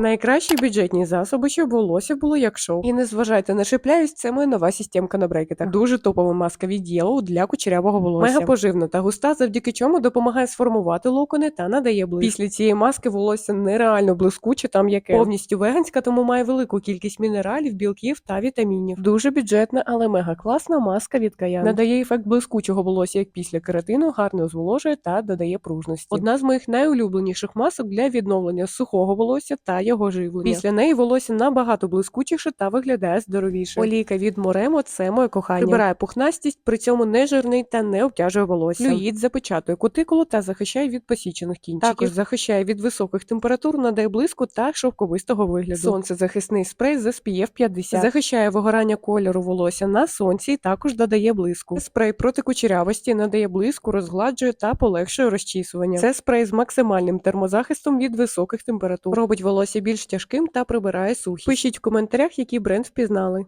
Найкращі бюджетні засоби, щоб волосся було як шоу. І не зважайте на шипляюсь, це моя нова системка на брекетах. Дуже топова маска від Yellow для кучерявого волосся. Мега поживна та густа, завдяки чому допомагає сформувати локони та надає блиск. Після цієї маски волосся нереально блискуче та м'яке. Повністю веганська, тому має велику кількість мінералів, білків та вітамінів. Дуже бюджетна, але мега класна маска від Каян. Надає ефект блискучого волосся як після кератину, гарно зволожує та додає пружності. Одна з моїх найулюбленіших масок для відновлення сухого волосся та його живлення. Після неї волосся набагато блискучіше та виглядає здоровіше. Олійка від Моремо це моє кохання. Прибирає пухнастість, при цьому не жирний та не обтяжує волосся. Флюїд запечатує кутикулу та захищає від посічених кінчиків. Також захищає від високих температур, надає блиску та шовковистого вигляду. Сонцезахисний спрей з SPF 50. Захищає вигорання кольору волосся на сонці і також додає блиску. Спрей проти кучерявості надає блиску, розгладжує та полегшує розчісування. Це спрей з максимальним термозахистом від високих температур. Робить волосся більш тяжким та прибирає сухість. Пишіть в коментарях, який бренд впізнали.